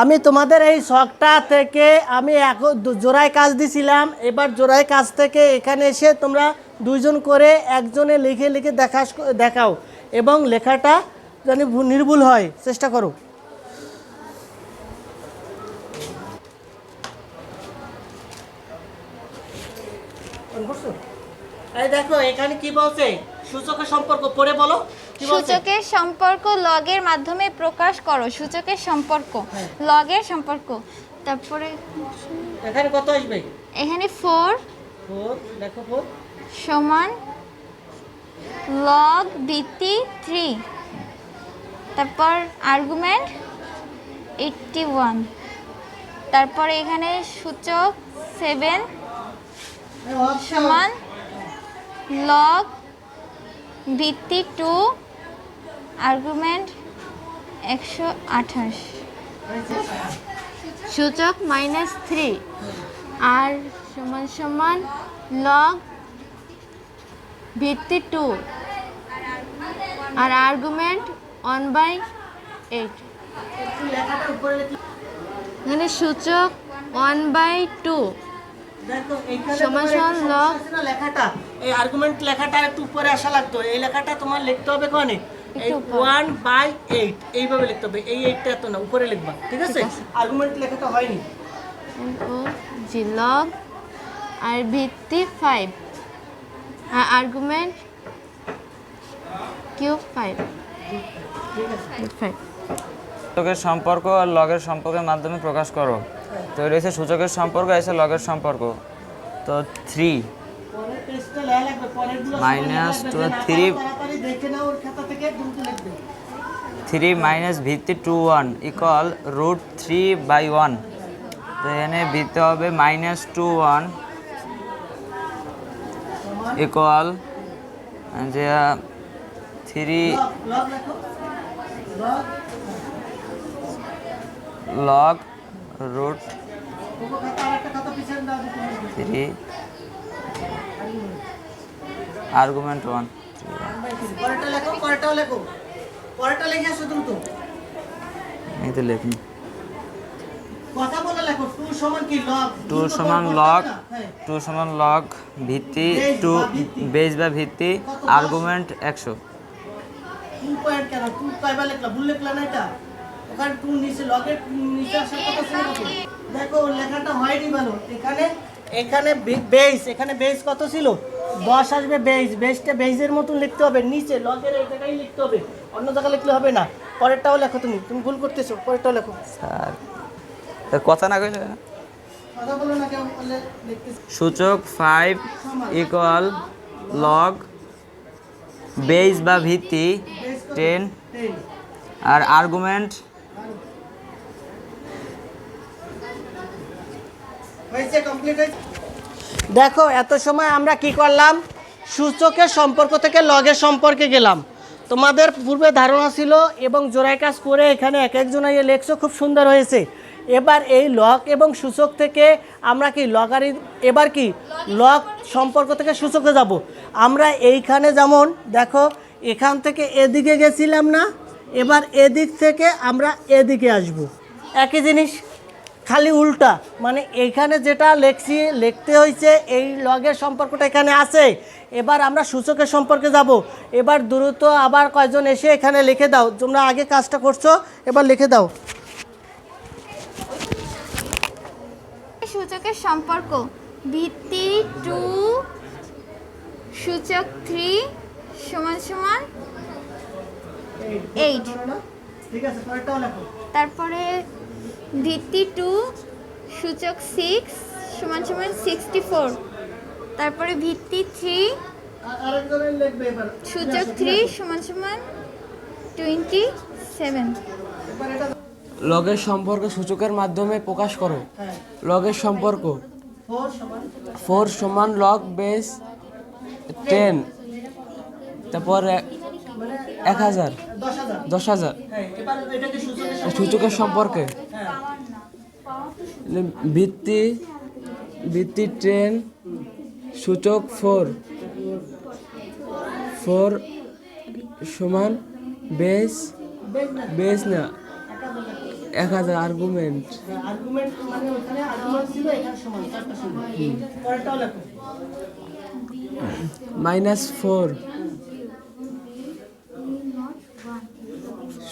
আমি তোমাদের এই শখটা থেকে আমি দু- জোড়ায় কাজ দিছিলাম। এবার জোড়ায় কাজ থেকে এখানে এসে তোমরা দুইজন করে একজনে লিখে লিখে দেখাস দেখাও এবং লেখাটা যেন নির্ভুল হয়। চেষ্টা করো। এই দেখো, এখানে কি বলছে? সূচকের সম্পর্ক পড়ে বলো। সূচকের সম্পর্ক লগের মাধ্যমে প্রকাশ করো সূচকের সম্পর্ক লগের সম্পর্ক। তারপরে এখানে কত আসবে? এখানে ফোর ফোর দেখো ফোর সমান লগ ভিত্তি থ্রি তারপর আর্গুমেন্ট এইটটি ওয়ান তারপরে এখানে সূচক সেভেন সমান লগ ভিত্তি টু আর্গুমেন্ট একশো আঠাশ। সূচক মাইনাস থ্রি। আর সমান সমান লগ ভিত্তি টু আর আর্গুমেন্ট ওয়ান বাই এইট এখানে সূচক ওয়ান বাই টু সমান সমান লগ। লেখাটা? এই আর্গুমেন্ট লেখাটা একটু উপরে আসা লাগতো। এই লেখাটা তোমার লিখতে হবে কোনে। ওয়ান বাই এইট এইভাবে লিখতে হবে। এই এইটটা এত না উপরে লিখবা ঠিক আছে? আর্গুমেন্ট লেখাটা হয়নি। ও জি লগ আর ভিত্তি ফাইভ আর আর্গুমেন্ট কিউব ফাইভ ফাইভ সূচকের সম্পর্ক আর লগের সম্পর্কের মাধ্যমে প্রকাশ করো। তো রয়েছে সূচকের সম্পর্ক এসে লগের সম্পর্ক। তো থ্রি মাইনাস পেজটা লেখা থ্রি মাইনাস ভিত্তি two one equal root three by one তো এখানে ভিত্তি হবে মাইনাস টু ওয়ান ইকুয়াল যে, three log root. Three argument one পরেরটা লেখো পরেরটাও লেখো। পরেরটা লিখে আসো দ্রুত এই তো লেখুন কথা বলে লেখো টু সমান কি লগ টু সমান লগ হবে না? টু সমান লগ ভিত্তি টু বেস বা ভিত্তি আর্গুমেন্ট একশো। টু পয়েন্ট কেন? টু কয়বার লিখলা? ভুল লিখলা না এটা? ওখানে টু নিচে লগের নিচে আসার কথা ছিল দেখো লেখাটা হয়নি ভালো। এখানে এখানে বেস এখানে বেস কত ছিল? দশ আসবে বেস বেসটা বেসের মতন লিখতে হবে নিচে লগের এই জায়গায় লিখতে হবে অন্য জায়গায় লিখলে হবে না। পরেরটাও লেখো তুমি তুমি ভুল করতেছো পরেরটাও লেখো। স্যার কথা না কইলে কথা বলো না কেমন বললে লিখতেছি সূচক ফাইভ ইকুয়াল লগ বেস বা ভিত্তি টেন আর আর্গুমেন্ট হয়েছে কমপ্লিট হয়েছে। দেখো, এত সময় আমরা কি করলাম? সূচকের সম্পর্ক থেকে লগের সম্পর্কে গেলাম। তোমাদের পূর্বে ধারণা ছিল এবং জোড়াই কাজ করে এখানে এক একজন ইয়ে লেখছো, খুব সুন্দর হয়েছে। এবার এই লগ এবং সূচক থেকে আমরা কি লগারি এবার কি? লগ সম্পর্ক থেকে সূচকে যাব। আমরা এইখানে যেমন, দেখো, এখান থেকে এদিকে গেছিলাম না, এবার এদিক থেকে আমরা এদিকে আসব। একই জিনিস। খালি উল্টা। মানে এইখানে যেটা লেখছি লিখতে হয়েছে এই লগের সম্পর্কটা এখানে আছে। এবার আমরা সূচকের সম্পর্কে যাব। এবার দ্রুত আবার কয়জন এসে এখানে লিখে দাও। তোমরা আগে কাজটা করছ এবার লিখে দাও। সূচকের সম্পর্ক। ভিত্তি টু সূচক থ্রি সমান সমান এইট। ঠিক আছে তারপরে ভিত্তি টু সূচক সিক্স সমান সমান সিক্সটি ফোর তারপরে ভিত্তি থ্রি সূচক থ্রি সমান সমান টোয়েন্টি সেভেন লগের সম্পর্ক সূচকের মাধ্যমে প্রকাশ করো। হ্যাঁ। লগের সম্পর্ক। ফোর সমান লগ বেস টেন তারপর এক হাজার। দশ হাজার। হ্যাঁ সূচকের সম্পর্কে- সূচকের সম্পর্কে। ভিত্তি ভিত্তি টেন সূচক ফোর। ফোর সমান বেস বেস না এক হাজার আর্গুমেন্ট মানে মাইনাস ফোর।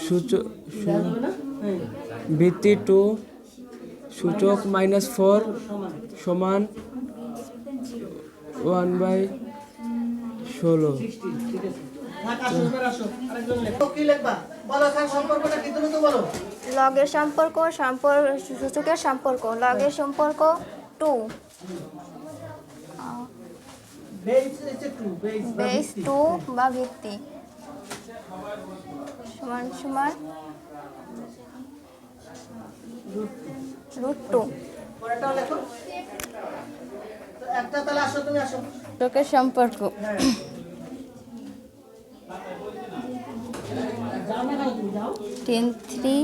সূচক হ্যাঁ। ভিত্তি টু সূচক মাইনাস ফোর সমান ওয়ান বাই ষোলো। লগের সম্পর্ক সম্পর্ক, সূচকের সম্পর্ক, লগের সম্পর্ক টু বেস টু বা ভিত্তি। সমান সমান রুট টু সূচকের সম্পর্ক। Ten three.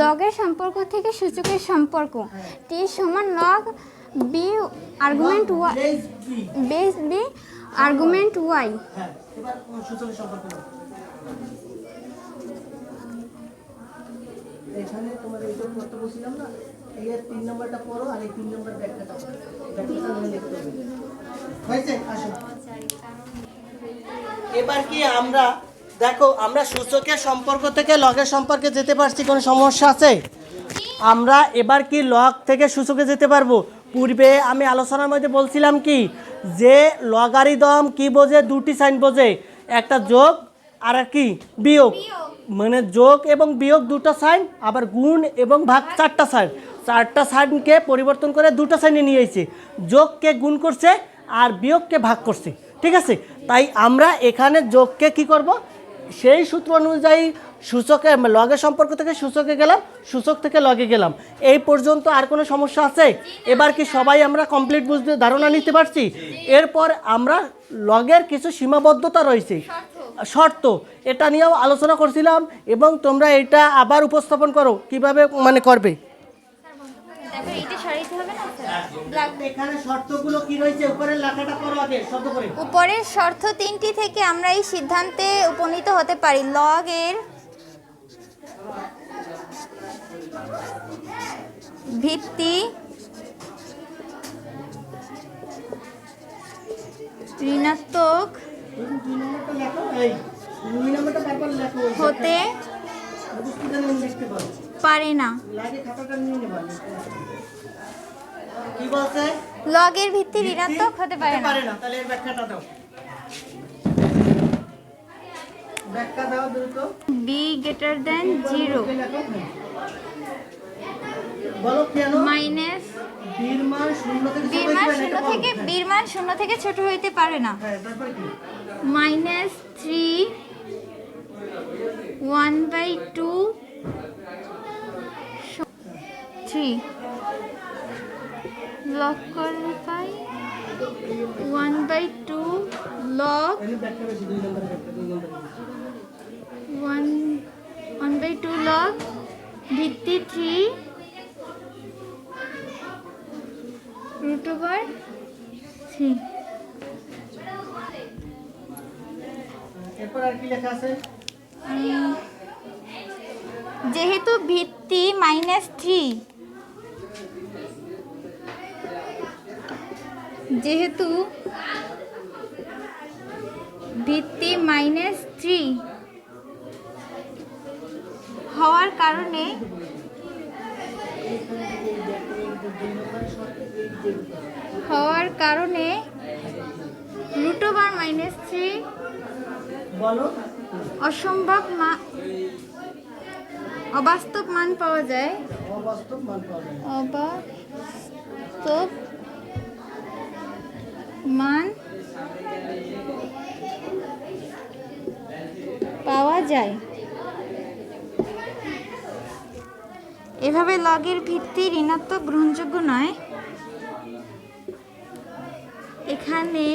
লগের সম্পর্ক থেকে সূচকের সম্পর্ক। টি সমান log B argument Y base B argument Y এবার এখানে তোমার এই না তিন পড়ো আর এই তিন ব্যাখ্যাটা ব্যাখ্যাটা লিখতে হবে। হয়েছে? আসো। এবার কি আমরা, দেখো, আমরা সূচকের সম্পর্ক থেকে লগের সম্পর্কে যেতে পারছি, কোনো সমস্যা আছে? আমরা এবার কি লগ থেকে সূচকে যেতে পারব? পূর্বে আমি আলোচনার মধ্যে বলছিলাম কি যে লগারিদম কি বোঝে? দুটি সাইন বোঝে। একটা যোগ আর কি? বিয়োগ। মানে যোগ এবং বিয়োগ দুটো সাইন আবার গুণ এবং ভাগ চারটা সাইন। চারটা সাইনকে পরিবর্তন করে দুটো সাইনে নিয়ে এসেছে। যোগকে গুণ করছে আর বিয়োগকে ভাগ করছে। ঠিক আছে? তাই আমরা এখানে যোগকে কি করব? সেই সূত্র অনুযায়ী সূচকে লগের সম্পর্ক থেকে সূচকে গেলাম সূচক থেকে লগে গেলাম। এই পর্যন্ত আর কোনো সমস্যা আছে? এবার কি সবাই আমরা কমপ্লিট বুঝতে ধারণা নিতে পারছি? এরপর আমরা লগের কিছু সীমাবদ্ধতা রয়েছে। শর্ত। এটা নিয়েও আলোচনা করছিলাম এবং তোমরা এটা আবার উপস্থাপন করো কীভাবে মানে করবে? দেখো এইটা সরাইতে হবে না এখানে শর্তগুলো কি রয়েছে? উপরের লেখাটা করো আগে শব্দ করে। উপরের শর্ত তিনটি থেকে আমরা এই সিদ্ধান্তে উপনীত হতে পারি। লগ এর লেখো ঋণাত্মক হতে পারো না। লগের ভিত্তি ঋণাত্মক হতে পারে না। তাহলে এর ব্যাখ্যাটা দাও ব্যাখ্যা দাও দ্রুত। বি গ্রেটার দেন জিরো বলো কেন? মাইনাস বীর মান শূন্য থেকে বীর মান শূন্য থেকে বীর মান শূন্য থেকে ছোট হইতে পারে না। হ্যাঁ minus three one by two three log করলে পাই one by two log one one by two log ভিত্তি থ্রি এরপর আর কি লেখা আছে? যেহেতু ভিত্তি মাইনাস থ্রি যেহেতু ভিত্তি মাইনাস থ্রি হওয়ার কারণে হওয়ার কারণে রুট ওভার মাইনাস থ্রি অসম্ভব মা অবাস্তব মান পাওয়া যায়। অবাস্তব মান পাওয়া যায় অবাস্তব মান পাওয়া যায় এভাবে লগের ভিত্তি ঋণাত্মক গ্রহণযোগ্য নয়। এখানে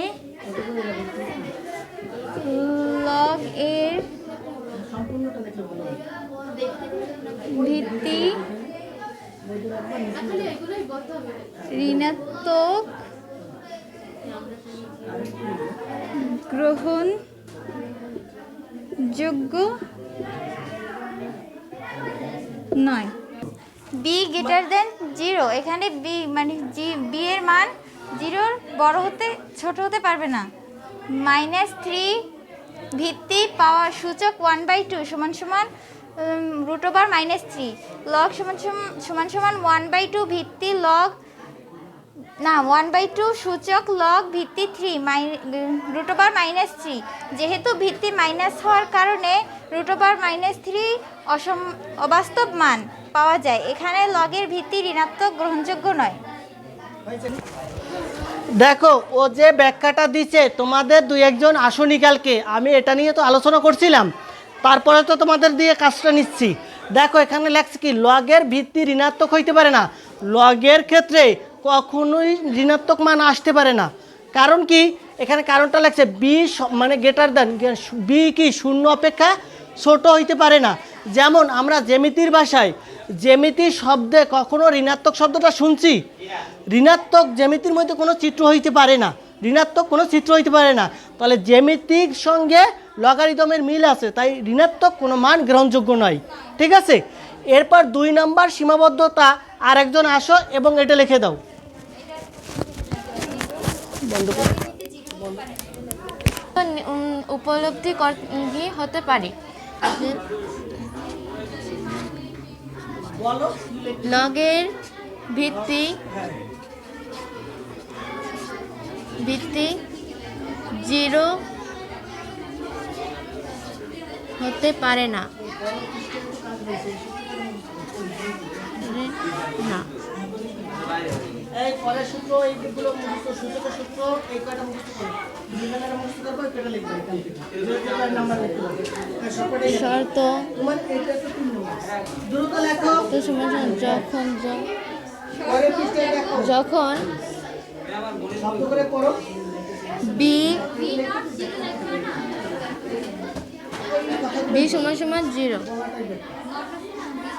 লগ এর ভিত্তি ঋণাত্মক গ্রহণ যোগ্য নয়। বি গ্রেটার দেন জিরো এখানে বি মানে জি বি এর মান জিরোর বড় হতে, ছোট হতে পারবে না। মাইনাস থ্রি ভিত্তি পাওয়ার সূচক ওয়ান বাই টু সমান সমান root over minus three log সমান সমান সমান ওয়ান বাই টু ভিত্তি লগ না ওয়ান বাই টু সূচক লগ ভিত্তি থ্রি মাই রুট ওভার মাইনাস থ্রি যেহেতু ভিত্তি মাইনাস হওয়ার কারণে রুট ওভার মাইনাস থ্রি অসম, অবাস্তব মান। পাওয়া যায়। এখানে লগের ভিত্তি ঋণাত্মক গ্রহণযোগ্য নয়। দেখো, ও যে ব্যাখ্যাটা দিচ্ছে তোমাদের দুই একজন আসনিকালকে আমি এটা নিয়ে তো আলোচনা করছিলাম। তারপরে তো তোমাদের দিয়ে কাজটা নিচ্ছি। দেখো, এখানে লেখছে কি, লগের ভিত্তি ঋণাত্মক হইতে পারে না। লগের ক্ষেত্রে কখনোই ঋণাত্মক মান আসতে পারে না। কারণ কি? এখানে কারণটা লাগছে বি মানে গেটার দেন বি কি, শূন্য অপেক্ষা ছোট হইতে পারে না। যেমন আমরা জ্যামিতির ভাষায় জ্যামিতি শব্দে কখনো ঋণাত্মক শব্দটা শুনছি। ঋণাত্মক জ্যামিতির মধ্যে কোনো চিত্র হইতে পারে না। ঋণাত্মক কোনো চিত্র হইতে পারে না। তাহলে জ্যামিতিক সঙ্গে লগারিদমের মিল আছে, তাই ঋণাত্মক কোনো মান গ্রহণযোগ্য নয়। ঠিক আছে? এরপর দুই নম্বর সীমাবদ্ধতা আর একজন আসো এবং এটা লিখে দাও। উপলব্ধি হতে পারে। লগের ভিত্তি ভিত্তি জিরো হতে পারে না। এই পরের সূত্র মুখস্থ সূচকের সূত্র, এই কয়টা মুখস্থ? শর্ত যখন যখন বি বি সমান সমান জিরো।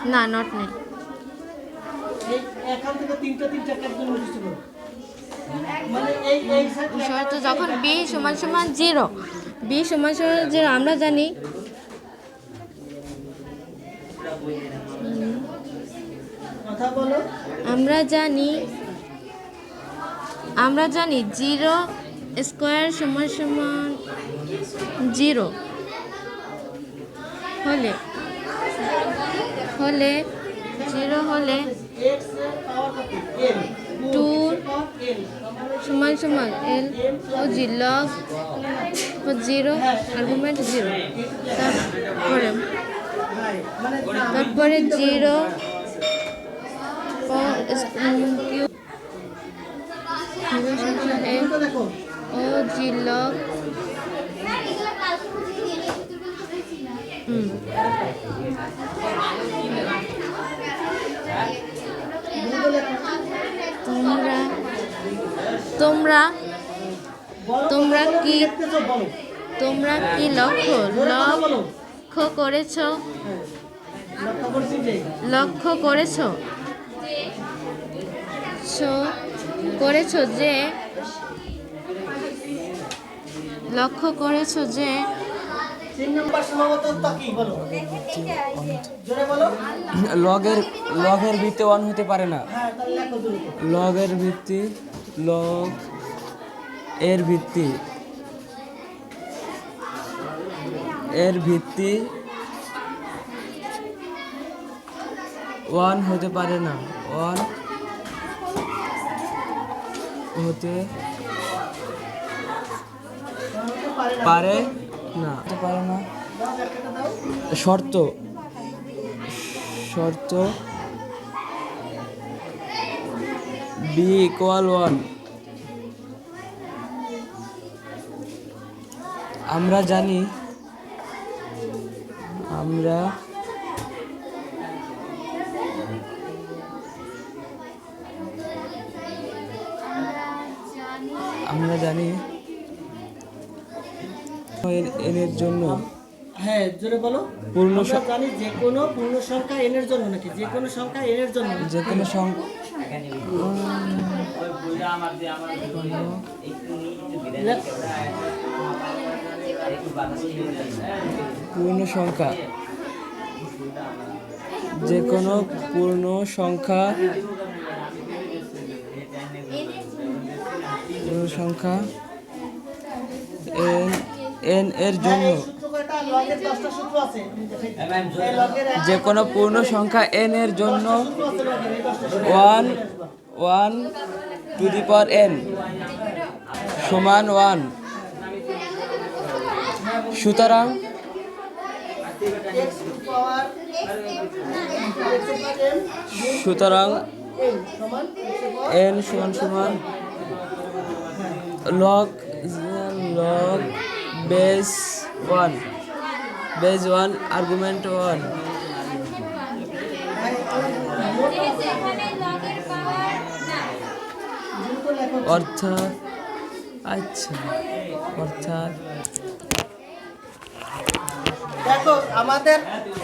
না নট নেই এখান থেকে তিনটা তিনটা মানে যখন বি সমান সমান জিরো বি সমান সমান জিরো আমরা জানি। কথা বলো। আমরা জানি আমরা জানি জিরো স্কোয়ার সমান সমান জিরো। হলে হলে জিরো হলে টু সমান সমান L O G log O zero argument zero তারপরে তারপরে জিরো কিউ এল তো ও জি লগ দ্রুত লেখো তোমরা তোমরা তোমরা কি- তোমরা কি লক্ষ্য লক্ষ্য করেছ? লক্ষ্য করছি? করেছ ছো- করেছ যে লক্ষ্য করেছ যে তিন নম্বর সীমাবদ্ধতা কি বলো? জোরে বলো। লগের লগের ভিত্তি ওয়ান হতে পারে না। হ্যাঁ লগের ভিত্তি লগ এর ভিত্তি। এর ভিত্তি ওয়ান হতে পারে না। ওয়ান হতে পারে না। হতে পারে না। শর্ত। শর্ত বি ইকুয়াল ওয়ান আমরা জানি আমরা আমরা জানি এন এর জন্য হ্যাঁ জোরে বলো। পূর্ণ জানি যে কোনো পূর্ণ সংখ্যা এন এর জন্য নাকি? যে কোনো সংখ্যা এন এর জন্য যে কোনো সং- লেখ- পূর্ণ সংখ্যা। যে কোনো পূর্ণ সংখ্যা। পূর্ণ সংখ্যা। এন এন এর জন্য। এই লগের এক- যে কোনো পূর্ণ সংখ্যা এন এর জন্য। One one two the power N সমান ওয়ান সুতরাং সুতরাং এন সমান সমান log log base one base one argument one অর্থাৎ আচ্ছা অর্থাৎ দেখো, আমাদের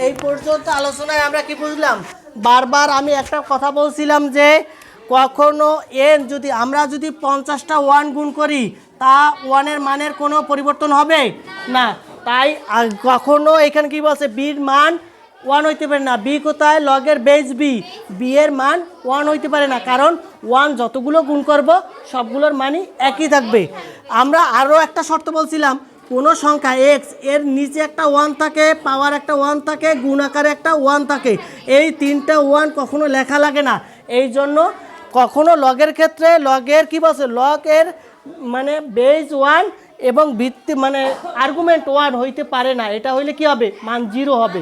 এই পর্যন্ত আলোচনায় আমরা কি বুঝলাম? বারবার আমি একটা কথা বলছিলাম যে কখনো এন যদি, আমরা যদি পঞ্চাশটা ওয়ান গুণ করি, তা ওয়ানের মানের কোনো পরিবর্তন হবে? না। তাই কখনো এখানে কি বলছে? বির মান ওয়ান হইতে পারে না। বি কোথায়? লগের বেজ বি বি এর মান ওয়ান হইতে পারে না। কারণ ওয়ান যতগুলো গুণ করব, সবগুলোর মানই একই থাকবে। আমরা আরও একটা শর্ত বলছিলাম, কোনো সংখ্যা এক্সের নিচে একটা ওয়ান থাকে পাওয়ার একটা ওয়ান থাকে, গুণ আকারে একটা ওয়ান থাকে। এই তিনটা ওয়ান কখনো লেখা লাগে না। এই জন্য কখনো লগের ক্ষেত্রে লগের কি বলছে? লগের মানে বেজ ওয়ান এবং ভিত্তি মানে আর্গুমেন্ট ওয়ান হইতে পারে না। এটা হইলে কি হবে? মান জিরো হবে।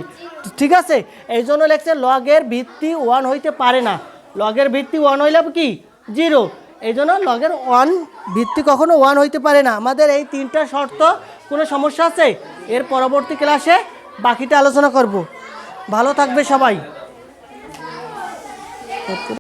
ঠিক আছে? এই জন্য লেখছে লগের ভিত্তি ওয়ান হইতে পারে না। লগের ভিত্তি ওয়ান হইলে কি? জিরো এই জন্য লগের ওয়ান ভিত্তি কখনো ওয়ান হইতে পারে না। আমাদের এই তিনটা শর্ত কোনো সমস্যা আছে? এর পরবর্তী ক্লাসে বাকিটা আলোচনা করব। ভালো থাকবে সবাই।